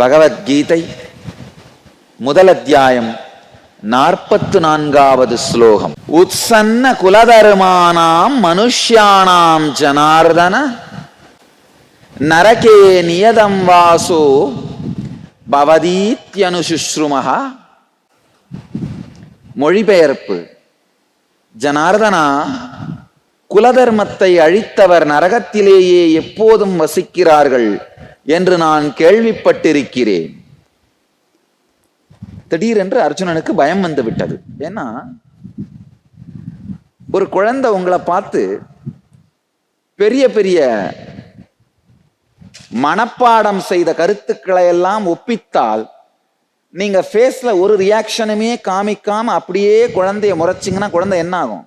பகவத்கீதை முதல் அத்தியாயம் நாற்பத்து நான்காவது ஸ்லோகம். உத்சன்ன குலதர்மானாம் மனுஷ்யானாம் ஜனார்தன நரகே நியதம் வாசோ பவதீத்யனுசுஷ்ருமஹா. மொழிபெயர்ப்பு. ஜனார்தனா குலதர்மத்தை அழித்தவர் நரகத்திலேயே எப்போதும் வசிக்கிறார்கள். என்று நான் கேள்விப்பட்டிருக்கிறேன். திடீரென்று அர்ஜுனனுக்கு பயம் வந்து விட்டது. ஏன்னா ஒரு குழந்தை உங்களை பார்த்து பெரிய பெரிய மனப்பாடம் செய்த கருத்துக்களை எல்லாம் ஒப்பித்தால் நீங்க ஃபேஸ்ல ஒரு ரியாக்ஷனுமே காமிக்காம அப்படியே குழந்தைய முறைச்சிங்கன்னா குழந்தை என்ன ஆகும்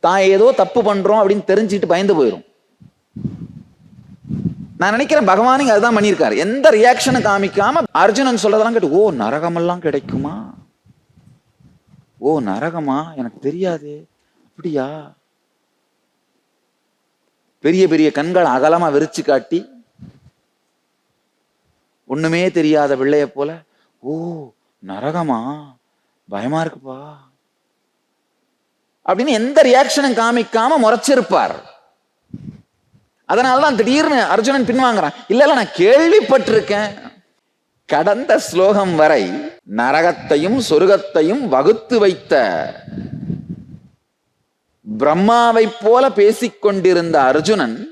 தான் ஏதோ தப்பு பண்றோம் அப்படின்னு தெரிஞ்சுட்டு பயந்து போயிடும் நான் நினைக்கிறேன் பகவான் இங்க அதுதான் பண்ணியிருக்காரு. எந்த ரியாக்ஷனை காமிக்காம அர்ஜுனன் சொல்றதெல்லாம் கேட்டு ஓ நரகமெல்லாம் கிடைக்குமா? ஓ நரகமா? எனக்கு தெரியாது. அப்படியா? பெரிய பெரிய கண்கள் அகலமா விரிச்சு காட்டி ஒண்ணுமே தெரியாத பிள்ளைய போல ஓ நரகமா? பயமா இருக்குப்பா. அப்படின்னு எந்த ரியாக்ஷனும் காமிக்காம முறைச்சிருப்பார். அதனாலதான் திடீர்னு அர்ஜுனன் பின்வாங்குறான். இல்ல இல்ல நான் கேள்விப்பட்டிருக்கேன். கடந்த ஸ்லோகம் வரை நரகத்தையும் சொருகத்தையும் வகுத்து வைத்த பிரம்மாவை போல பேசிக்கொண்டிருந்த அர்ஜுனன்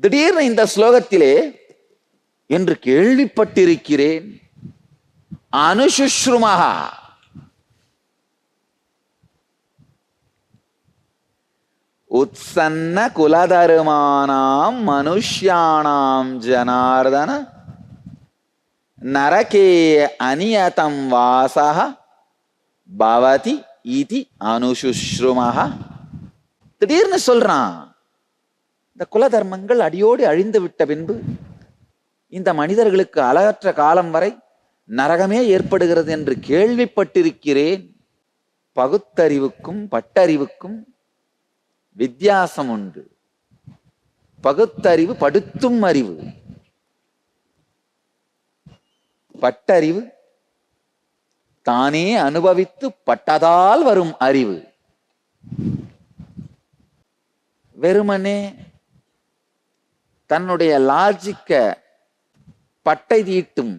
திடீர்னு இந்த ஸ்லோகத்திலே என்று கேள்விப்பட்டிருக்கிறேன். அனுசுஷ்ருமகா உத்சன்ன குலதருமானாம் மனுஷ்யானாம் ஜனார்தன நரகே அநியதம் வாசக பவதி இதி அனுசுஷ்ருமஹ. திடீர்னு சொல்றான் இந்த குலதர்மங்கள் அடியோடு அழிந்து விட்ட பின்பு இந்த மனிதர்களுக்கு அளவற்ற காலம் வரை நரகமே ஏற்படுகிறது என்று கேள்விப்பட்டிருக்கிறேன். பகுத்தறிவுக்கும் பட்டறிவுக்கும் வித்தியாசம் உண்டு. பகுத்தறிவு படுத்தும் அறிவு. பட்டறிவு தானே அனுபவித்து பட்டதால் வரும் அறிவு. வெறுமனே தன்னுடைய லாஜிக்க பட்டை தீட்டும்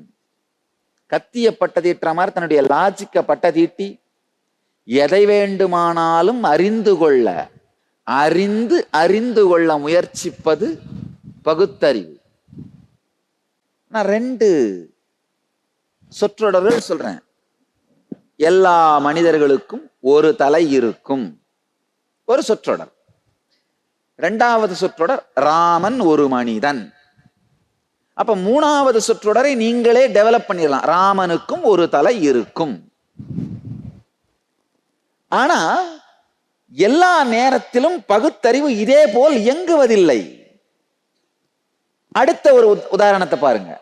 கத்திய பட்டை தீட்டுற மாதிரி தன்னுடைய லாஜிக்க பட்டை தீட்டி எதை வேண்டுமானாலும் அறிந்து கொள்ள அறிந்து அறிந்து கொள்ள முயற்சிப்பது பகுத்தறிவு. நான் ரெண்டு சொற்றொடர்கள் சொல்றேன். எல்லா மனிதர்களுக்கும் ஒரு தலை இருக்கும். ஒரு சொற்றொடர். இரண்டாவது சொற்றொடர் ராமன் ஒரு மனிதன். அப்ப மூணாவது சொற்றொடரை நீங்களே டெவலப் பண்ணிடலாம். ராமனுக்கும் ஒரு தலை இருக்கும். ஆனா எல்லா நேரத்திலும் பகுத்தறிவு இதே போல் இயங்குவதில்லை. அடுத்த ஒரு உத்- உதாரணத்தை பாருங்க.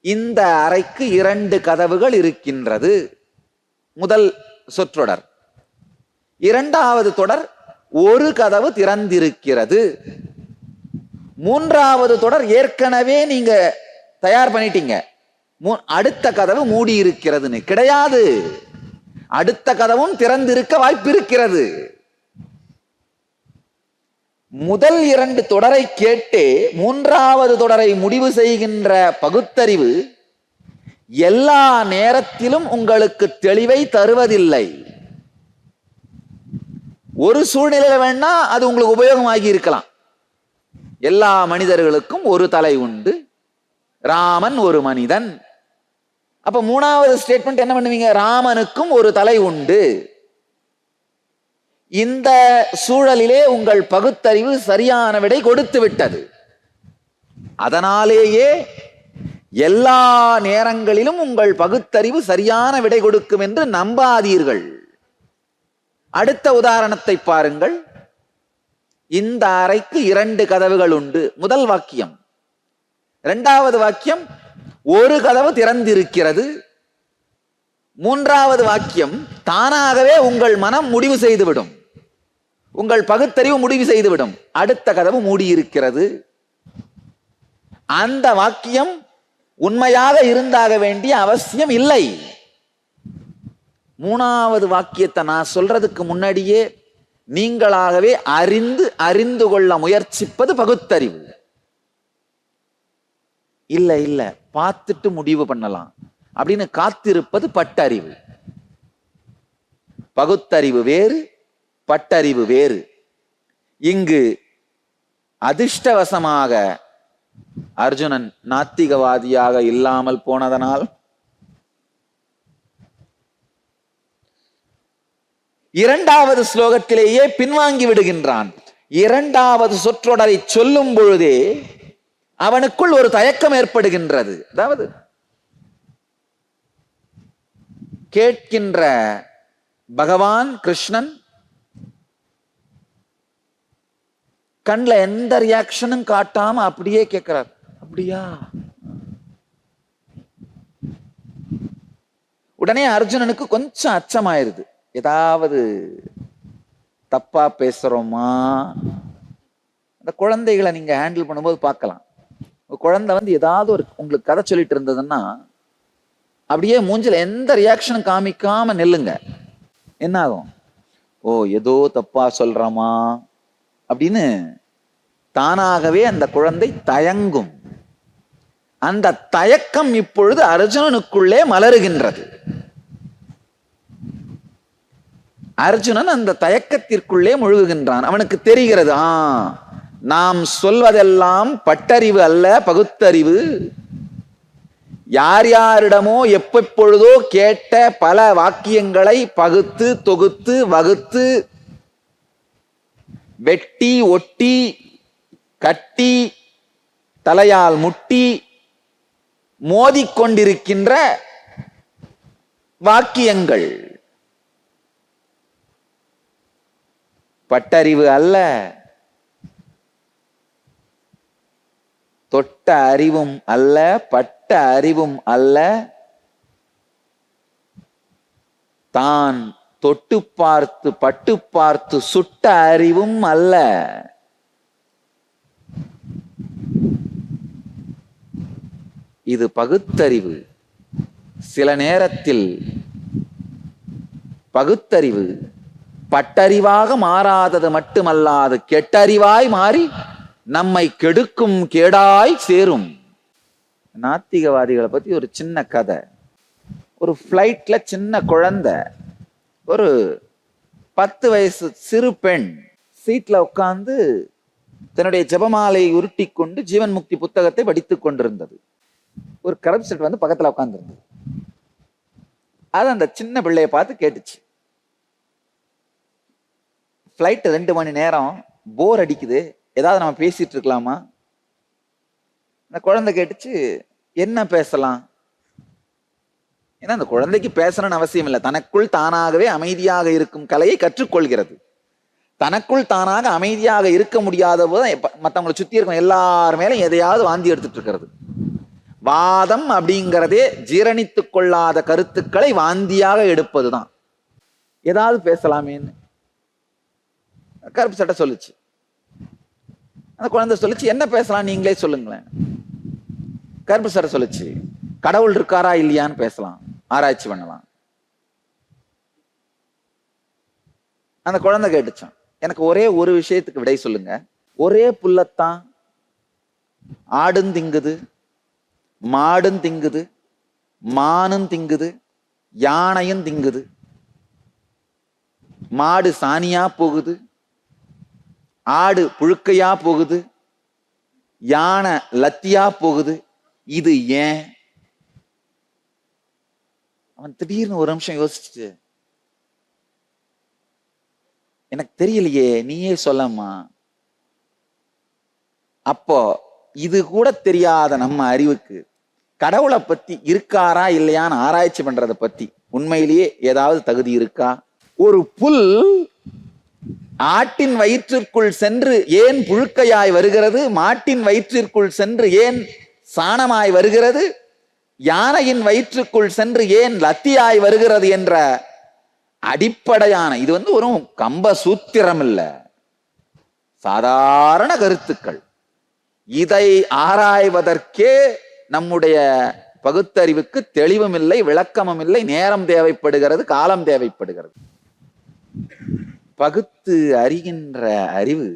இந்த அறைக்கு இரண்டு கதவுகள் இருக்கின்றது. முதல் சொற்றொடர். இரண்டாவது தொடர் ஒரு கதவு திறந்திருக்கிறது. மூன்றாவது தொடர் ஏற்கனவே நீங்க தயார் பண்ணிட்டீங்க. அடுத்த கதவு மூடி இருக்கிறதுன்னு கிடையாது. அடுத்த கதவும் திறந்திருக்க வாய்ப்பிருக்கிறது. முதல் இரண்டு தொடரை கேட்டே மூன்றாவது தொடரை முடிவு செய்கின்ற பகுத்தறிவு எல்லா நேரத்திலும் உங்களுக்கு தெளிவை தருவதில்லை. ஒரு சூழ்நிலையில வேணா அது உங்களுக்கு உபயோகமாகி இருக்கலாம். எல்லா மனிதர்களுக்கும் ஒரு தலை உண்டு. ராமன் ஒரு மனிதன். அப்ப மூணாவது ஸ்டேட்மெண்ட் என்ன பண்ணுவீங்க? ராமனுக்கும் ஒரு தலை உண்டு. இந்த சூழலிலே உங்கள் பகுத்தறிவு சரியான விடை கொடுத்து விட்டது. அதனாலேயே எல்லா நேரங்களிலும் உங்கள் பகுத்தறிவு சரியான விடை கொடுக்கும் என்று நம்பாதீர்கள். அடுத்த உதாரணத்தை பாருங்கள். இந்த அறைக்கு இரண்டு கதவுகள் உண்டு. முதல் வாக்கியம். இரண்டாவது வாக்கியம் ஒரு கதவு திறந்திருக்கிறது. மூன்றாவது வாக்கியம் தானாகவே உங்கள் மனம் முடிவு செய்துவிடும். உங்கள் பகுத்தறிவு முடிவு செய்துவிடும். அடுத்த கதவு மூடியிருக்கிறது. அந்த வாக்கியம் உண்மையாக இருந்தாக வேண்டிய அவசியம் இல்லை. மூணாவது வாக்கியத்தை நான் சொல்றதுக்கு முன்னாடியே நீங்களாகவே அறிந்து அறிந்து கொள்ள முயற்சிப்பது பகுத்தறிவு. இல்ல இல்ல பார்த்துட்டு முடிவு பண்ணலாம். அப்படின்னு காத்திருப்பது பட்டறிவு. பகுத்தறிவு வேறு பட்டறிவு வேறு. இங்கு அதிர்ஷ்டவசமாக அர்ஜுனன் நாத்திகவாதியாக இல்லாமல் போனதனால் இரண்டாவது ஸ்லோகத்திலேயே பின்வாங்கி விடுகின்றான். இரண்டாவது சொற்றொடரை சொல்லும் பொழுதே அவனுக்குள் ஒரு தயக்கம் ஏற்படுகின்றது. அதாவது கேட்கின்ற பகவான் கிருஷ்ணன் கண்ல எந்த ரியாக்ஷனும் காட்டாம அப்படியே கேட்கிறார். அப்படியா? உடனே அர்ஜுனனுக்கு கொஞ்சம் அச்சமாயிருது. ஏதாவது தப்பா பேசுறோமா? அந்த குழந்தைகளை நீங்க ஹேண்டில் பண்ணும்போது பார்க்கலாம். உங்கள் குழந்தை வந்து ஏதாவது ஒரு உங்களுக்கு கதை சொல்லிட்டு இருந்ததுன்னா அப்படியே மூஞ்சில எந்த ரியாக்ஷனும் காமிக்காம நில்லுங்க. என்ன ஆகும் ஓ ஏதோ தப்பா சொல்றோமா? அப்படின்னு தானாகவே அந்த குழந்தை தயங்கும். அந்த தயக்கம் இப்பொழுது அர்ஜுனனுக்குள்ளே மலருகின்றது. அர்ஜுனன் அந்த தயக்கத்திற்குள்ளே முழுகுகின்றான். அவனுக்கு தெரிகிறது ஆ நாம் சொல்வதெல்லாம் பட்டறிவு அல்ல பகுத்தறிவு. யார் யாரிடமோ எப்பொழுதோ கேட்ட பல வாக்கியங்களை பகுத்து தொகுத்து வகுத்து வெட்டி ஒட்டி கட்டி தலையால் முட்டி மோதிக்கொண்டிருக்கின்ற வாக்கியங்கள். பட்டறிவு அல்ல தொட்ட அறிவும் அல்ல பட்ட அறிவும் அல்ல. தான் தொட்டு பார்த்து பட்டு பார்த்து சுட்ட அறிவும் அல்ல. இது பகுத்தறிவு. சில நேரத்தில் பகுத்தறிவு பட்டறிவாக மாறாதது மட்டுமல்லாது கெட்டறிவாய் மாறி நம்மை கெடுக்கும் கேடாய் சேரும். நாத்திகவாதிகளை பத்தி ஒரு சின்ன கதை. ஒரு ஃப்ளைட்ல சின்ன குழந்தை ஒரு பத்து வயசு சிறு பெண் சீட்ல உட்கார்ந்து தன்னுடைய ஜெபமாலையை உருட்டி கொண்டு ஜீவன் முக்தி புத்தகத்தை படித்துக் கொண்டிருந்தது. ஒரு கரப் செட் வந்து பக்கத்துல உட்காந்துருந்தது அது அந்த சின்ன பிள்ளைய பார்த்து கேட்டுச்சு. ஃப்ளைட் ரெண்டு மணி நேரம் போர் அடிக்குது. ஏதாவது நம்ம பேசிட்டு இருக்கலாமா அந்த குழந்தை கேட்டுச்சு என்ன பேசலாம்? ஏன்னா அந்த குழந்தைக்கு பேசணும்னு அவசியம் இல்லை. தனக்குள் தானாகவே அமைதியாக இருக்கும் கலையை கற்றுக்கொள்கிறது. தனக்குள் தானாக அமைதியாக இருக்க முடியாத போது மற்றவங்களை சுத்தி இருக்கும் எல்லார் மேலும் எதையாவது வாந்தி எடுத்துட்டு இருக்கிறது. வாதம் அப்படிங்கிறதே ஜீரணித்து கொள்ளாத கருத்துக்களை வாந்தியாக எடுப்பதுதான். ஏதாவது பேசலாமேன்னு. கருப்பு சட்டை சொல்லுச்சு. அந்த குழந்தை சொல்லுச்சு என்ன பேசலாம் நீங்களே சொல்லுங்களேன். கருப்பு சட்டை சொல்லுச்சு கடவுள் இருக்காரா இல்லையான்னு பேசலாம் ஆராய்ச்சி பண்ணலாம். அந்த குழந்தை கேட்டுச்சான் எனக்கு ஒரே ஒரு விஷயத்துக்கு விடை சொல்லுங்க. ஒரே புல்லத்தான் ஆடும் திங்குது மாடும் திங்குது மானும் திங்குது யானையும் திங்குது. மாடு சாணியா போகுது ஆடு புழுக்கையா போகுது யானை லத்தியா போகுது இது ஏன்? அவன் திடீர்னு ஒரு நிமிஷம் யோசிச்சுட்டு எனக்கு தெரியலையே நீயே சொல்லம்மா. அப்போ இது கூட தெரியாத நம்ம அறிவுக்கு கடவுளை பத்தி இருக்காரா இல்லையான்னு ஆராய்ச்சி பண்றதை பத்தி உண்மையிலேயே ஏதாவது தகுதி இருக்கா? ஒரு புல் ஆட்டின் வயிற்றிற்குள் சென்று ஏன் புழுக்கையாய் வருகிறது? மாட்டின் வயிற்றிற்குள் சென்று ஏன் சாணமாய் வருகிறது? யானையின் வயிற்றுக்குள் சென்று ஏன் லத்தியாய் வருகிறது என்ற அடிப்படையான இது வந்து ஒரு கம்ப சூத்திரம் இல்ல சாதாரண கருத்துக்கள். இதை ஆராய்வதற்கே நம்முடைய பகுத்தறிவுக்கு தெளிவும் இல்லை விளக்கமும் இல்லை நேரம் தேவைப்படுகிறது காலம் தேவைப்படுகிறது. பகுத்து அறிகின்ற அறிவு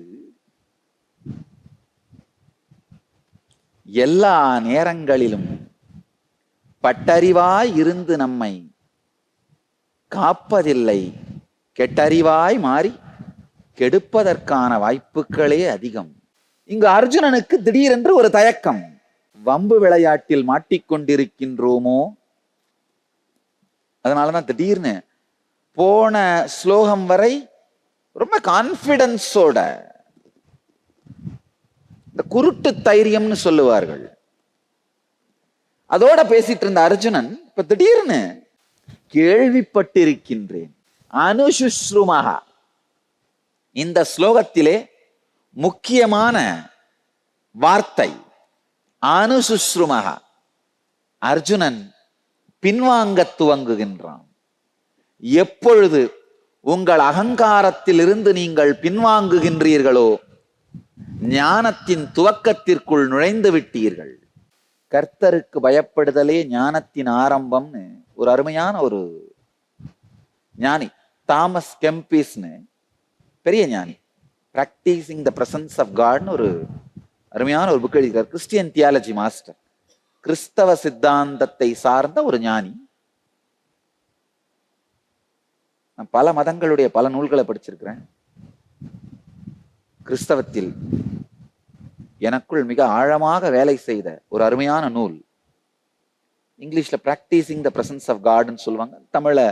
எல்லா நேரங்களிலும் பட்டறிவாய் இருந்து நம்மை காப்பதில்லை. கெட்டறிவாய் மாறி கெடுப்பதற்கான வாய்ப்புகளே அதிகம். இங்கு அர்ஜுனனுக்கு திடீரென்று ஒரு தயக்கம். வம்பு விளையாட்டில் மாட்டிக்கொண்டிருக்கின்றோமோ? அதனாலதான் திடீர்னு போன ஸ்லோகம் வரை ரொம்ப கான்பிடன்ஸோட இந்த குருட்டு தைரியம்னு சொல்லுவார்கள். அதோட பேசிட்டு இருந்த அர்ஜுனன் இப்ப திடீர்னு கேள்விப்பட்டிருக்கின்றேன். அனுசுஸ்ருமகா இந்த ஸ்லோகத்திலே முக்கியமான வார்த்தை அனுசுஸ்ருமகா அர்ஜுனன் பின்வாங்க துவங்குகின்றான். எப்பொழுது உங்கள் அகங்காரத்திலிருந்து நீங்கள் பின்வாங்குகின்றீர்களோ ஞானத்தின் துவக்கத்திற்குள் நுழைந்து விட்டீர்கள். கர்த்தருக்கு பயப்படுதலே ஞானத்தின் ஆரம்பம்னு ஒரு அருமையான ஒரு ஞானி தாமஸ் கெம்பிஸ்னு பெரிய ஞானி. பிராக்டிசிங் த பிரசன்ஸ் ஆஃப் காட்னு ஒரு அருமையான ஒரு புக் எழுதியிருக்கார். கிறிஸ்டியன் தியாலஜி மாஸ்டர் கிறிஸ்தவ சித்தாந்தத்தை சார்ந்த ஒரு ஞானி. நான் பல மதங்களுடைய பல நூல்களை படிச்சிருக்கிறேன். கிறிஸ்தவத்தில் எனக்குள் மிக ஆழமாக வேலை செய்த ஒரு அருமையான நூல் இங்கிலீஷ்ல பிராக்டிசிங் த பிரசன்ஸ் ஆஃப் காட்னு சொல்லுவாங்க. தமிழை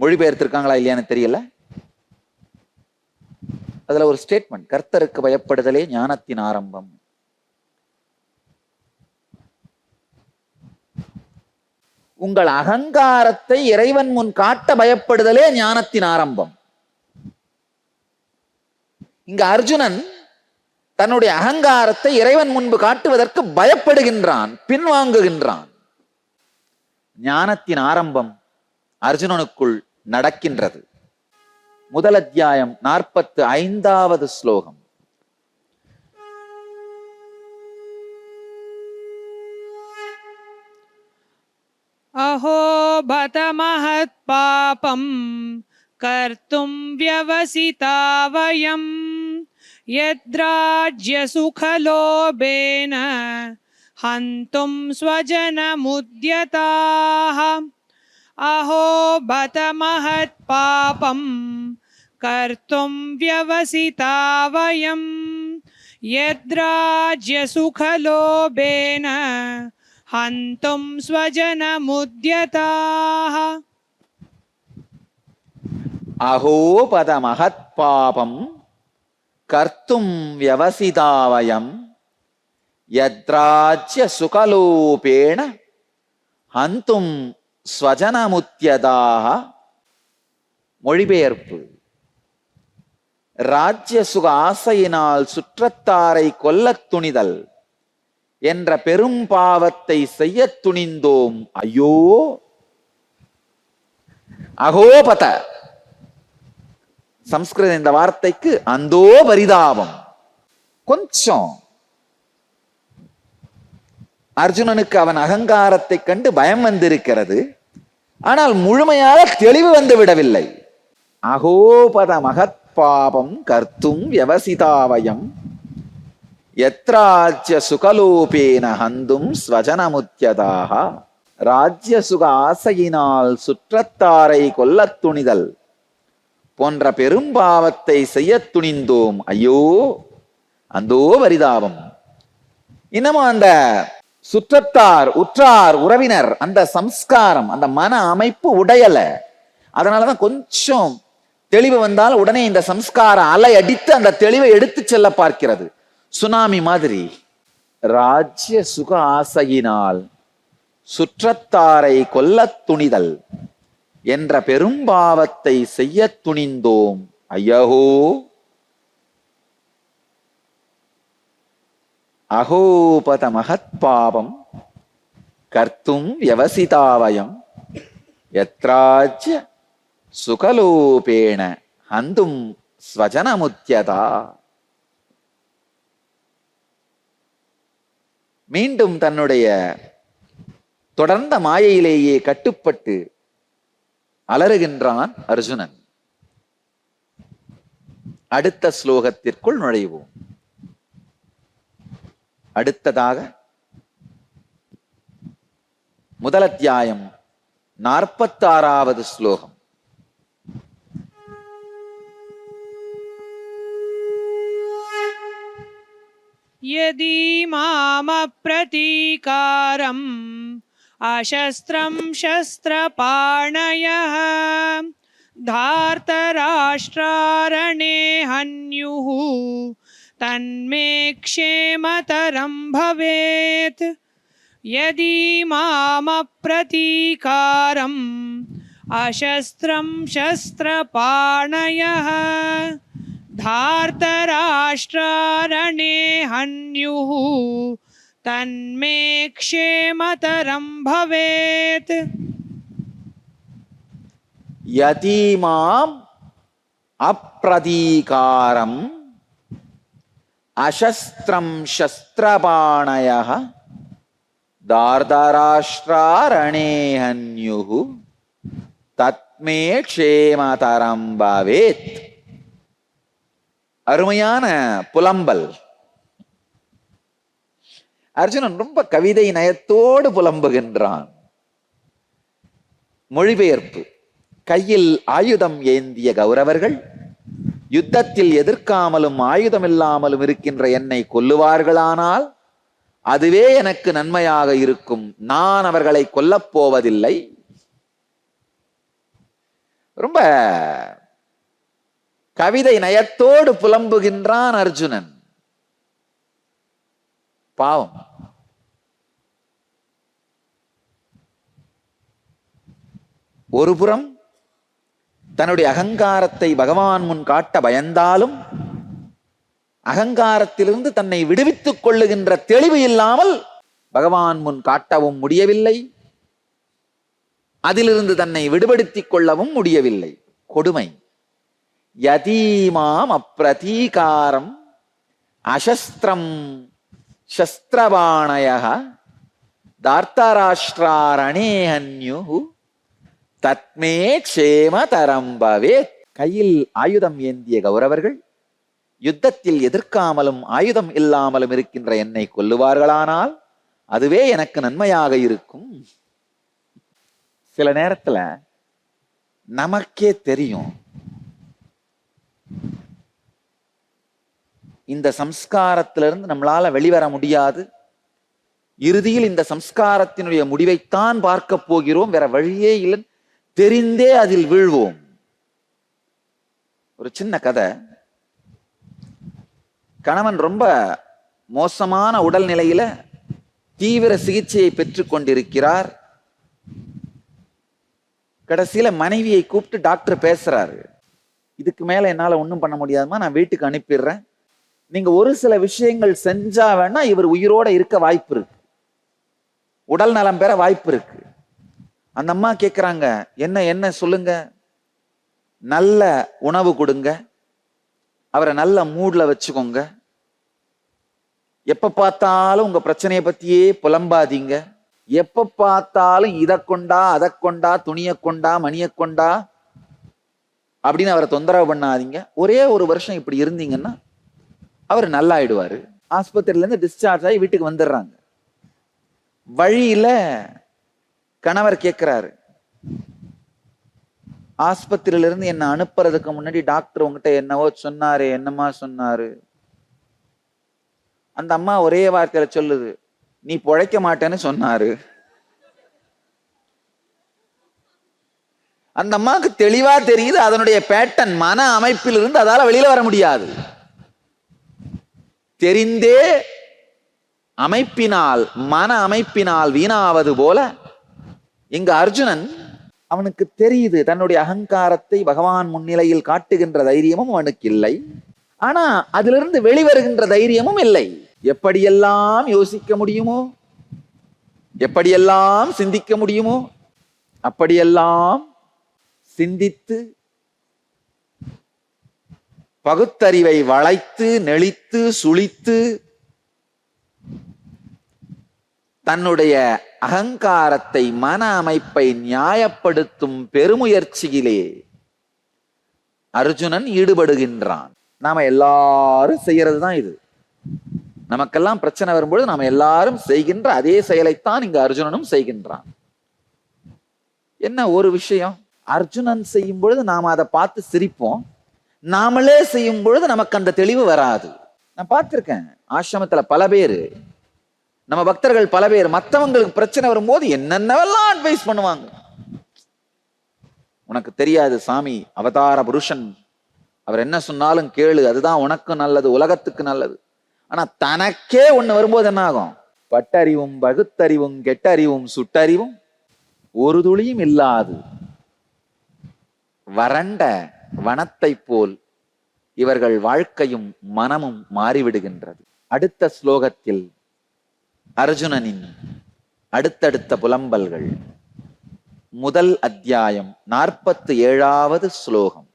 மொழிபெயர்த்திருக்காங்களா இல்லையான்னு தெரியல. அதுல ஒரு ஸ்டேட்மெண்ட் கர்த்தருக்கு பயப்படுதலே ஞானத்தின் ஆரம்பம். உங்கள் அகங்காரத்தை இறைவன் முன் காட்ட பயப்படுதலே ஞானத்தின் ஆரம்பம். இங்க அர்ஜுனன் தன்னுடைய அகங்காரத்தை இறைவன் முன்பு காட்டுவதற்கு பயப்படுகின்றான் பின்வாங்குகின்றான். ஞானத்தின் ஆரம்பம் அர்ஜுனனுக்குள் நடக்கின்றது. முதல் அத்தியாயம் நாற்பத்து ஐந்தாவது ஸ்லோகம். अहो बत महत्पापं कर्तुं व्यवसिता वयं यद्राज्यसुखलोभेन हन्तुं स्वजनमुद्यताः। अहो बत महत्पापं कर्तुं व्यवसिता वयं यद्राज्यसुखलोभेन हन्तुं स्वजनमुद्यताः அகோபத மகத்பாபம் கர்த்தும் வியவசிதாவயம் யத்ராஜ்ய சுகலோபேண ஹந்தும் ஸ்வஜனமுத்தியதாக மொழிபெயர்ப்பு ராஜ்ய சுக ஆசையினால் சுற்றத்தாரை கொல்லத் துணிதல் என்ற பெரும் பாவத்தை செய்ய துணிந்தோம். ஐயோ! அகோபத. சம்ஸ்கிருத இந்த வார்த்தைக்கு அந்தோ பரிதாபம். கொஞ்சம். அர்ஜுனனுக்கு அவன் அகங்காரத்தை கண்டு பயம் வந்திருக்கிறது. ஆனால் முழுமையாக தெளிவு வந்து விடவில்லை. அகோபத மகத் பாபம் கர்த்தும் வியவசிதாவயம். எத்ராஜ்ய சுகலோபேன ஹந்தும் ஸ்வஜனமுத்தியதாக ராஜ்ய சுக ஆசையினால் சுற்றத்தாரை கொல்லத் துணிதல் போன்ற பெரும்பாவத்தை செய்யத் துணிந்தோம் ஐயோ அந்தோ வரிதாபம். இன்னமும் அந்த சுற்றத்தார் உற்றார் உறவினர் அந்த சம்ஸ்காரம் அந்த மன அமைப்பு உடையல. அதனாலதான் கொஞ்சம் தெளிவு வந்தால் உடனே இந்த சம்ஸ்கார அலை அடித்து அந்த தெளிவை எடுத்து செல்ல பார்க்கிறது. சுனாமி மாதிரி ராஜ்ய சுக ஆசையினால் சுற்றத்தாரை கொல்லத் துணிதல் என்ற பெரும்பாவத்தை செய்யத் துணிந்தோம். ஐயகோ அகோபத மகத்பாபம் கர்த்தும் வியவசிதாவயம் எத்ராஜ்ய சுகலோபேண ஹந்தும் ஸ்வஜனமுத்தியதா மீண்டும் தன்னுடைய தொடர்ந்த மாயையிலேயே கட்டுப்பட்டு அலறுகின்றான் அர்ஜுனன். அடுத்த ஸ்லோகத்திற்குள் நுழைவோம். அடுத்ததாக முதலத்தியாயம் நாற்பத்தாறாவது ஸ்லோகம். यदि मामप्रतीकारम् अशस्त्रं शस्त्रपाणयः धार्तराष्ट्रारणे हन्युः तन्मे क्षेमतरं भवेत्। यदि मामप्रतीकारम् अशस्त्रं शस्त्रपाणयः धार्तराष्ट्रारणे हन्युः, तन्मे क्षेमतरं भवेत्। यदि माम् अप्रतीकारम्, अशस्त्रं शस्त्रबाणयः दार्दराष्ट्रारणे हन्युः, तत्मे क्षेमतरं भवेत्। அருமையான புலம்பல். அர்ஜுனன் ரொம்ப கவிதை நயத்தோடு புலம்புகின்றான். மொழிபெயர்ப்பு. கையில் ஆயுதம் ஏந்திய கௌரவர்கள் யுத்தத்தில் எதிர்க்காமலும் ஆயுதமில்லாமலும் இருக்கின்ற என்னை கொல்லுவார்களானால் அதுவே எனக்கு நன்மையாக இருக்கும். நான் அவர்களை கொல்லப் போவதில்லை. ரொம்ப கவிதை நயத்தோடு புலம்புகின்றான் அர்ஜுனன். பாவம். ஒருபுறம் தன்னுடைய அகங்காரத்தை பகவான் முன் காட்ட பயந்தாலும் அகங்காரத்திலிருந்து தன்னை விடுவித்துக் கொள்ளுகின்ற தெளிவு இல்லாமல் பகவான் முன் காட்டவும் முடியவில்லை. அதிலிருந்து தன்னை விடுபடுத்திக் கொள்ளவும் முடியவில்லை. கொடுமை. யதீமாம் அப்பிரதீகாரம் அசஸ்திரம் சஸ்திரபாணய தார்த்தராஷ்டிராரணேஹன்யு தத்மே க்ஷேமதரம் பவேத் கையில் ஆயுதம் ஏந்திய கௌரவர்கள் யுத்தத்தில் எதிர்க்காமலும் ஆயுதம் இல்லாமலும் இருக்கின்ற என்னை கொல்லுவார்களானால் அதுவே எனக்கு நன்மையாக இருக்கும். சில நேரத்துல நமக்கே தெரியும் இந்த சம்ஸ்காரத்திலிருந்து நம்மளால வெளிவர முடியாது. இறுதியில் இந்த சம்ஸ்காரத்தினுடைய முடிவைத்தான் பார்க்க போகிறோம். வேற வழியே இல்லை. தெரிந்தே அதில் வீழ்வோம். ஒரு சின்ன கதை. கணவன் ரொம்ப மோசமான உடல்நிலையில தீவிர சிகிச்சையை பெற்று கொண்டிருக்கிறார். கடைசியில மனைவியை கூப்பிட்டு டாக்டர் பேசுறாரு. இதுக்கு மேல என்னால ஒன்றும் பண்ண முடியாதுமா? நான் வீட்டுக்கு அனுப்பிடுறேன். நீங்க ஒரு சில விஷயங்கள் செஞ்சா வேணா இவர் உயிரோட இருக்க வாய்ப்பு இருக்கு. உடல் நலம் பெற வாய்ப்பு இருக்கு. அந்த அம்மா கேக்குறாங்க என்ன என்ன சொல்லுங்க? நல்ல உணவு கொடுங்க. அவரை நல்ல மூட்ல வச்சுக்கோங்க. எப்ப பார்த்தாலும் உங்க பிரச்சனையை பத்தியே புலம்பாதீங்க. எப்ப பார்த்தாலும் இதை கொண்டா அதை கொண்டா துணியை கொண்டா மணியை கொண்டா அப்படின்னு அவரை தொந்தரவு பண்ணாதீங்க. ஒரே ஒரு வருஷம் இப்படி இருந்தீங்கன்னா அவர் நல்லாயிடுவார். ஆஸ்பத்திரியில இருந்து டிஸ்சார்ஜ் ஆகி வீட்டுக்கு வந்துடுறாங்க. வழியில கணவர் கேட்குறாரு ஆஸ்பத்திரியில இருந்து என்ன அனுப்புறதுக்கு முன்னாடி டாக்டர் உங்ககிட்ட என்னவோ சொன்னாரு என்னமா சொன்னாரு? அந்த அம்மா ஒரே வார்த்தையில சொல்லுது நீ பொழைக்க மாட்டேன்னு சொன்னாரு. அந்த அம்மாவுக்கு தெளிவா தெரியுது அதனுடைய பேட்டன் மன அமைப்பிலிருந்து அதால வெளியில வர முடியாது. தெரிந்தே அமைப்பினால் மன அமைப்பினால் வீணாவது போல இங்கு அர்ஜுனன் அவனுக்கு தெரியுது தன்னுடைய அகங்காரத்தை பகவான் முன்னிலையில் காட்டுகின்ற தைரியமும் அவனுக்கு இல்லை. ஆனா அதிலிருந்து வெளிவருகின்ற தைரியமும் இல்லை. எப்படியெல்லாம் யோசிக்க முடியுமோ எப்படியெல்லாம் சிந்திக்க முடியுமோ அப்படியெல்லாம் சிந்தித்து பகுத்தறிவை வளைத்து நெளித்து சுழித்து தன்னுடைய அகங்காரத்தை மன அமைப்பை நியாயப்படுத்தும் பெருமுயற்சியிலே அர்ஜுனன் ஈடுபடுகின்றான். நாம எல்லாரும் செய்யறது தான் இது. நமக்கெல்லாம் பிரச்சனை வரும்பொழுது நாம எல்லாரும் செய்கின்ற அதே செயலைத்தான் இங்கு அர்ஜுனனும் செய்கின்றான். என்ன ஒரு விஷயம்? அர்ஜுனன் செய்யும் பொழுது நாம அதை பார்த்து சிரிப்போம். நாமளே செய்யும் பொழுது நமக்கு அந்த தெளிவு வராது. நான் பார்த்திருக்கேன் ஆசிரமத்தில் பல பேர் நம்ம பக்தர்கள் பல பேர் மத்தவங்களுக்கு பிரச்சனை வரும்போது என்னென்னவெல்லாம் அட்வைஸ் பண்ணுவாங்க? உனக்கு தெரியாது சாமி அவதார புருஷன். அவர் என்ன சொன்னாலும் கேளு அதுதான் உனக்கு நல்லது உலகத்துக்கு நல்லது. ஆனா தனக்கே ஒண்ணு வரும்போது என்ன ஆகும்? பட்டறிவும் பகுத்தறிவும் கெட்டறிவும் சுட்டறிவும் ஒரு துளியும் இல்லாது. வறண்ட வனத்தை போல் இவர்கள் வாழ்க்கையும் மனமும் மாறிவிடுகின்றது அடுத்த ஸ்லோகத்தில் அர்ஜுனனின் அடுத்தடுத்த புலம்பல்கள் முதல் அத்தியாயம் நாற்பத்து ஏழாவது ஸ்லோகம்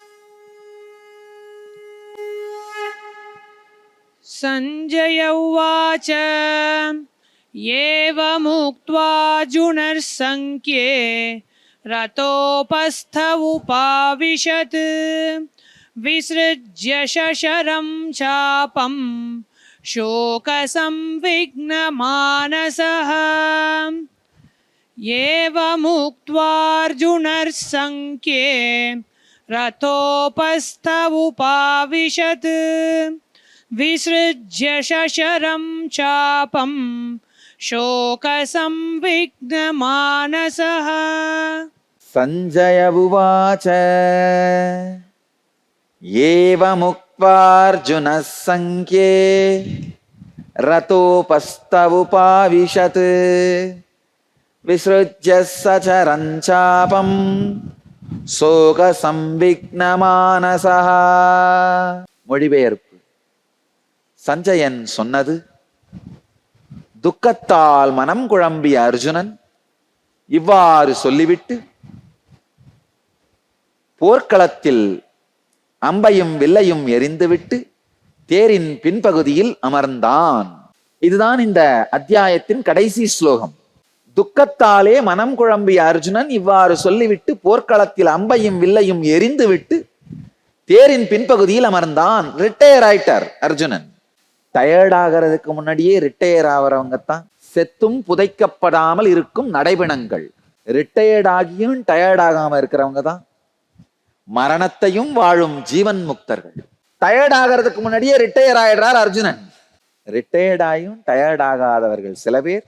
सञ्जय उवाच एवमुक्त्वार्जुनर्सङ्ख्ये रतोपस्थ उपाविशत् विसृज्य शशरं चापं शोकसंविघ्नमानसः। एवमुक्त्वार्जुनर्सङ्ख्ये रथोपस्थ उपाविशत् विसृज्य शशरं चापं शोकसंविघ्नमानसः सञ्जय उवाच एवमुक्त्वार्जुनः सङ्ख्ये रतोपस्तवुपाविशत् विसृज्य सचरं चापं சோகசம்விக்னமானசா மொழிபெயர்ப்பு சஞ்சயன் சொன்னது துக்கத்தால் மனம் குழம்பிய அர்ஜுனன் இவ்வாறு சொல்லிவிட்டு போர்க்களத்தில் அம்பையும் வில்லையும் எரிந்துவிட்டு தேரின் பின்பகுதியில் அமர்ந்தான். இதுதான் இந்த அத்தியாயத்தின் கடைசி ஸ்லோகம். துக்கத்தாலே மனம் குழம்பிய அர்ஜுனன் இவ்வாறு சொல்லிவிட்டு போர்க்களத்தில் அம்பையும் வில்லையும் எரிந்துவிட்டு தேரின் பின்பகுதியில் அமர்ந்தான். ரிட்டையர் ஆயிட்டார் அர்ஜுனன். டயர்ட் ஆகிறதுக்கு முன்னாடியே ரிட்டையர் ஆகிறவங்க தான் செத்தும் புதைக்கப்படாமல் இருக்கும் நடைபிணங்கள். ரிட்டையர்ட் ஆகியும் டயர்ட் ஆகாமல் இருக்கிறவங்க தான் மரணத்தையும் வாழும் ஜீவன் முக்தர்கள். டயர்ட் ஆகிறதுக்கு முன்னாடியே ரிட்டையர் ஆயிடுறார் அர்ஜுனன். ரிட்டையர்ட் ஆகியும் டயர்ட் ஆகாதவர்கள் சில பேர்.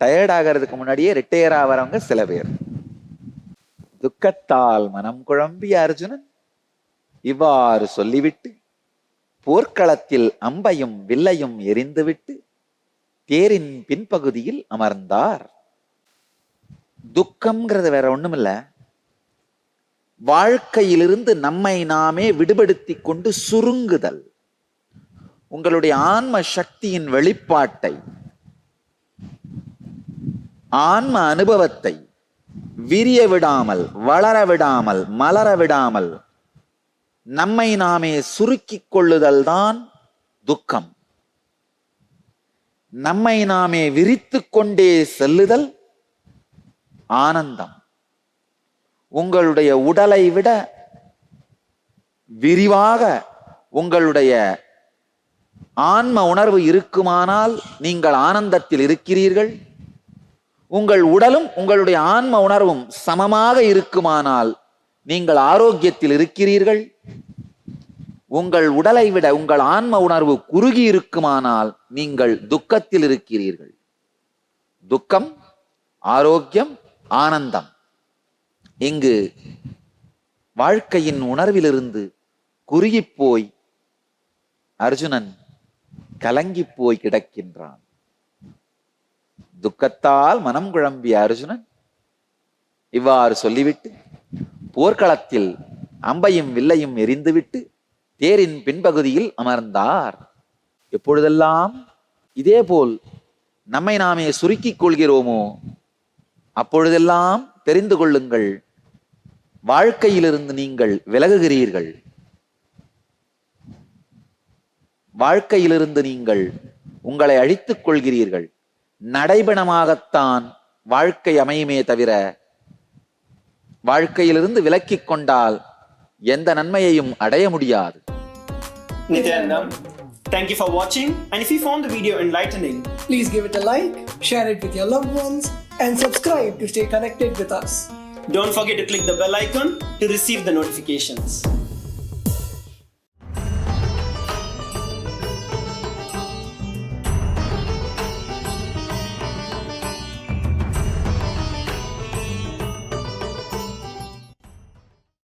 டயர்ட் ஆகிறதுக்கு முன்னாடியே ரிட்டையர் ஆகிறவங்க சில பேர். துக்கத்தால் மனம் குழம்பிய அர்ஜுனன் இவ்வாறு சொல்லிவிட்டு போர்க்களத்தில் அம்பையும் வில்லையும் எரிந்துவிட்டு தேரின் பின்பகுதியில் அமர்ந்தார். துக்கம்ங்கிறது வேற ஒண்ணுமில்ல. வாழ்க்கையிலிருந்து நம்மை நாமே விடுபடுத்தி கொண்டு சுருங்குதல். உங்களுடைய ஆன்ம சக்தியின் வெளிப்பாட்டை ஆன்ம அனுபவத்தை விரிய விடாமல் வளர விடாமல் மலர விடாமல் நம்மை நாமே சுருக்கிக் கொள்ளுதல் தான் துக்கம். நம்மை நாமே விரித்து கொண்டே செல்லுதல் ஆனந்தம். உங்களுடைய உடலை விட விரிவாக உங்களுடைய ஆன்ம உணர்வு இருக்குமானால் நீங்கள் ஆனந்தத்தில் இருக்கிறீர்கள். உங்கள் உடலும் உங்களுடைய ஆன்ம உணர்வும் சமமாக இருக்குமானால் நீங்கள் ஆரோக்கியத்தில் இருக்கிறீர்கள். உங்கள் உடலை விட உங்கள் ஆன்ம உணர்வு குறுகி இருக்குமானால் நீங்கள் துக்கத்தில் இருக்கிறீர்கள். துக்கம் ஆரோக்கியம் ஆனந்தம். இங்கு வாழ்க்கையின் உணர்விலிருந்து குறுகி போய் அர்ஜுனன் கலங்கிப் போய் கிடக்கின்றான். துக்கத்தால் மனம் குழம்பிய அர்ஜுனன் இவ்வாறு சொல்லிவிட்டு போர்க்களத்தில் அம்பையும் வில்லையும் எரிந்துவிட்டு தேரின் பின்பகுதியில் அமர்ந்தார். எப்பொழுதெல்லாம் இதேபோல் நம்மை நாமே சுருக்கிக் கொள்கிறோமோ அப்பொழுதெல்லாம் தெரிந்து கொள்ளுங்கள் வாழ்க்கையிலிருந்து நீங்கள் விலகுகிறீர்கள். வாழ்க்கையிலிருந்து நீங்கள் உங்களை அழித்துக் கொள்கிறீர்கள். நடைபணமாகத்தான் வாழ்க்கை அமையுமே தவிர வாழ்க்கையிலிருந்து விலக்கிக் கொண்டால் எந்த நன்மையையும் அடைய முடியாது Thank you for watching and if you found the video enlightening, Please give it a like, share it with your loved ones, and subscribe to stay connected with us. don't forget to click the bell icon to receive the notifications.